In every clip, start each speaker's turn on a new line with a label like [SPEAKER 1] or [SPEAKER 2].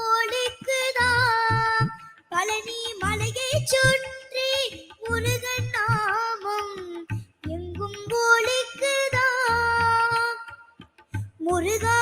[SPEAKER 1] ஒழுக்குதா பழனி மலையை சுற்றி முருகன் நாமம் எங்கும் ஒழுக்குதா முருகா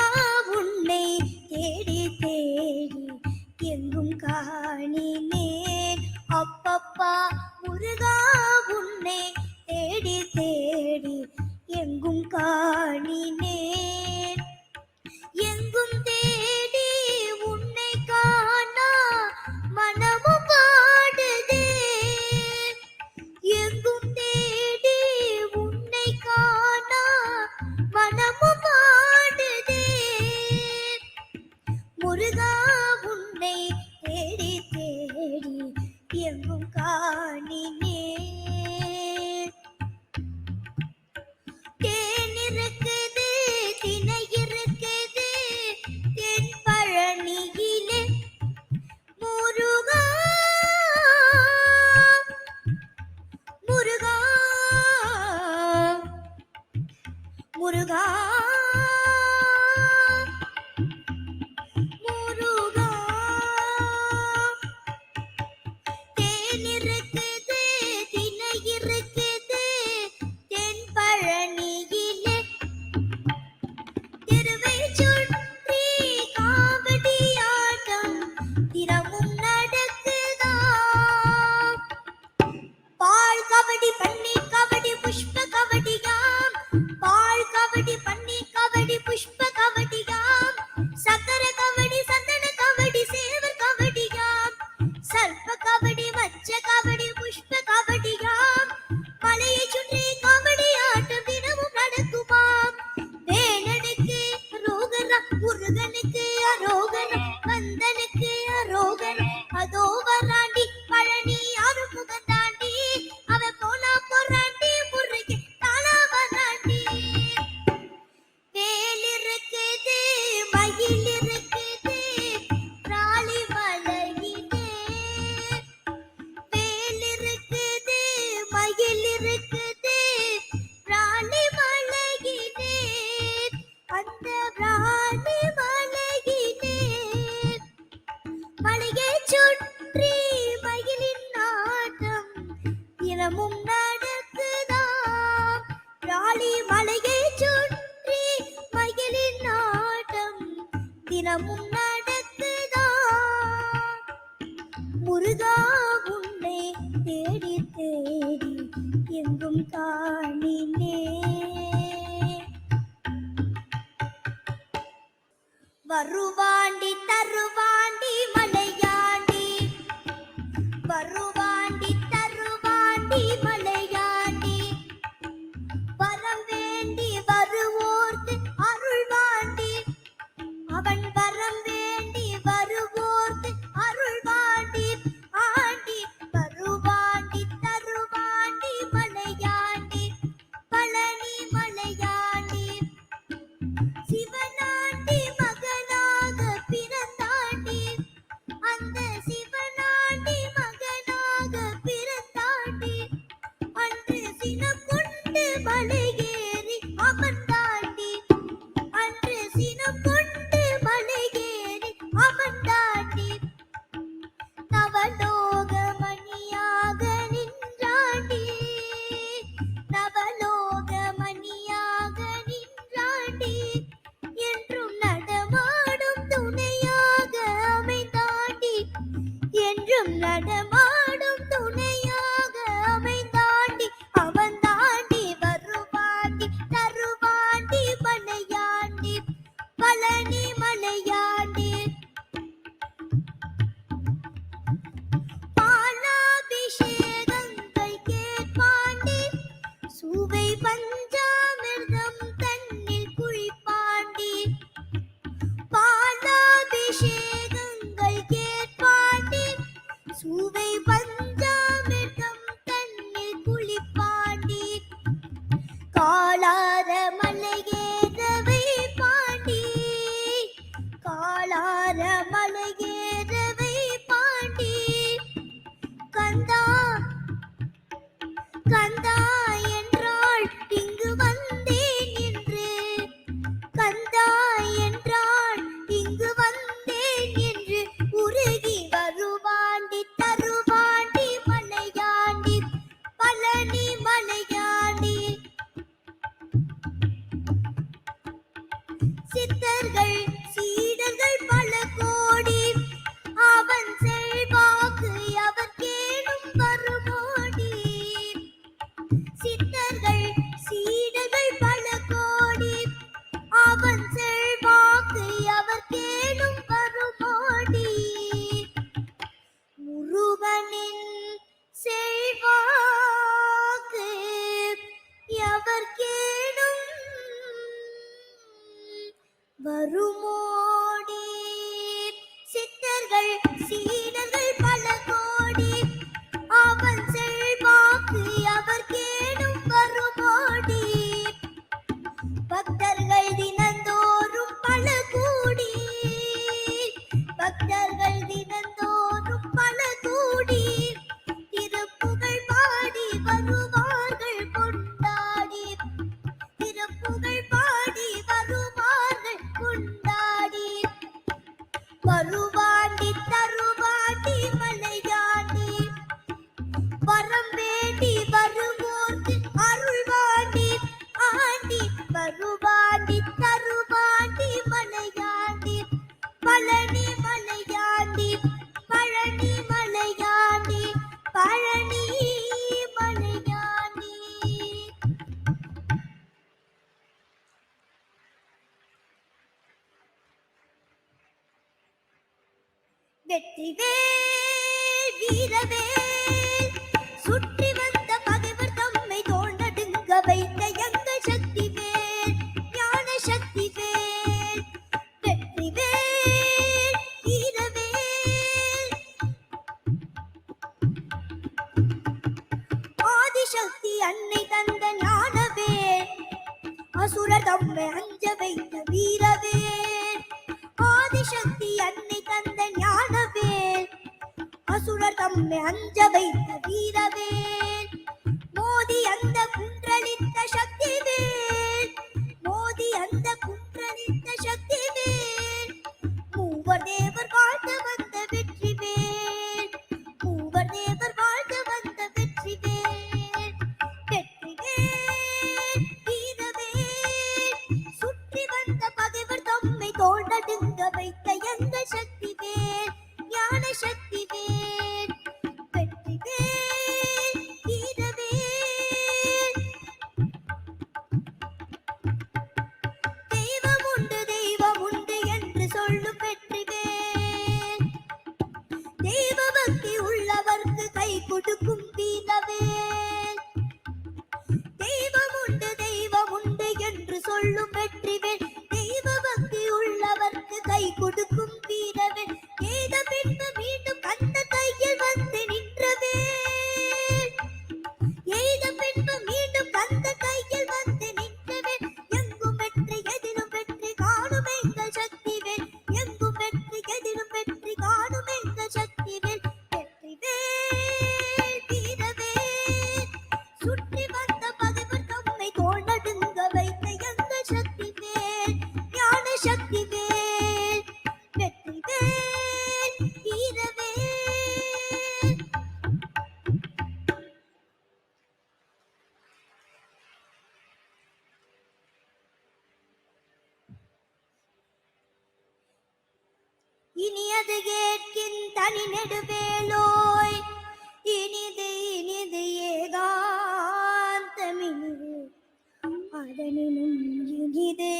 [SPEAKER 1] முருகனுக்கு arruga. வெற்றிவேல் வீரவேல் மனதில் அஞ்ச வைத்து வீரவேல். மோதி அந்த குன்றளித்த சக்தி வேல் மோதி அந்த குன்றளித்த சக்தி வேல் மூவர் தேவர் வாழ்ந்து வந்த வெற்றி வேல் மூவர் தேவர் வாழ்ந்து வந்த வெற்றி வேல் வெற்றி வேல் வீரவேல். சுற்றி வந்த பகைவர் தம்மை தோண்டடுங்க வைத்த எங்க சக்தி வேல் வெற்றி வேல் வீரவேல். இனி அது கேட்கின் தனி நெடுவேலோய் இனிது இனிது ஏகாந்தமினிது. அதனினும் இனிது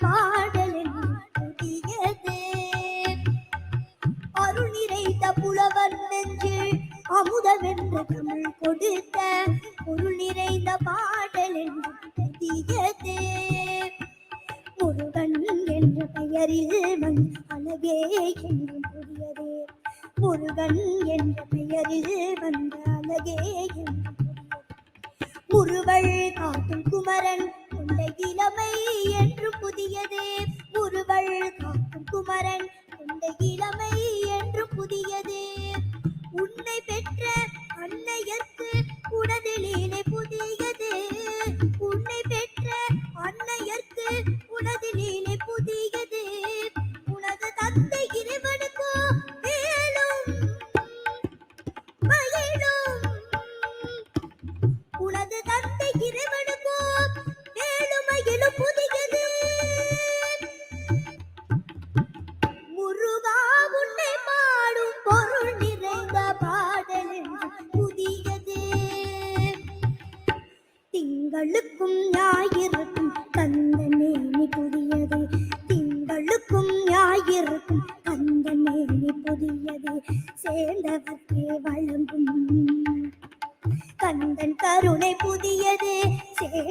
[SPEAKER 1] பாடலின் புதியது. அருள் நிறைந்த புலவர் நெஞ்சில் அமுதமென்ற தமிழ் கொடுத்த குமரன் இந்த இளமை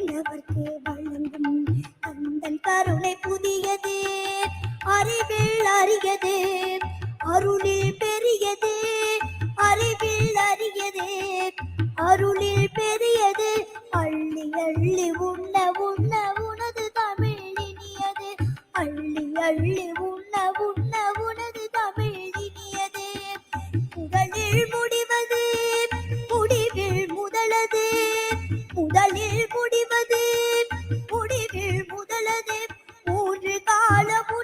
[SPEAKER 1] लवर के बाद முதலில் முடிவது முடிவில் முதலது மூன்று காலமும்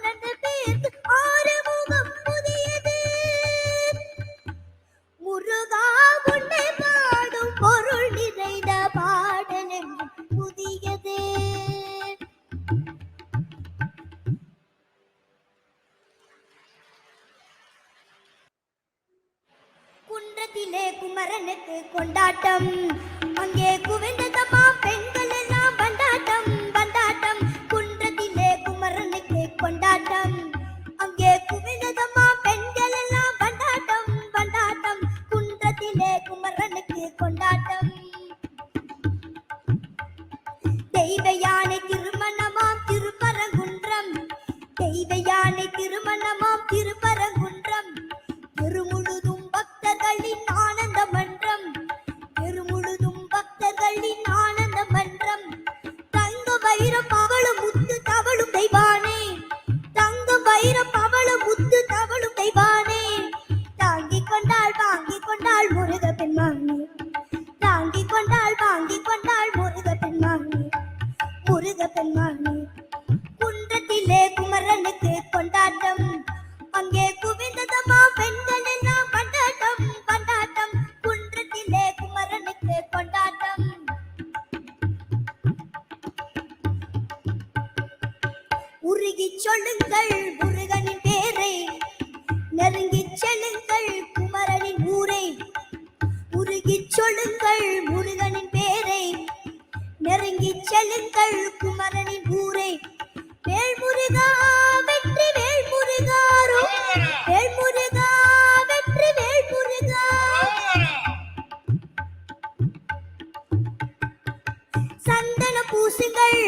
[SPEAKER 1] பூசுங்கள்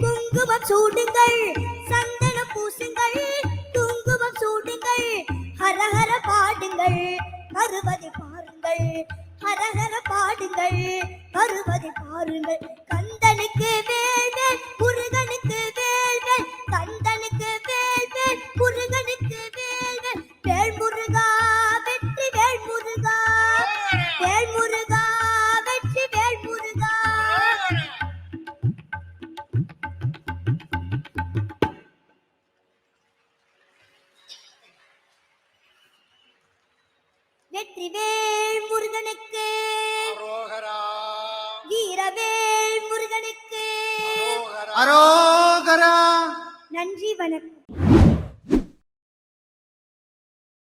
[SPEAKER 1] குங்குமம் சூடுங்கள் சந்தன பூசுங்கள் குங்குமம் சூடுங்கள் ஹரஹர பாடுங்கள் அறுபதை பாருங்கள் ஹரஹர பாடுங்கள் அறுபதை பாருங்கள்.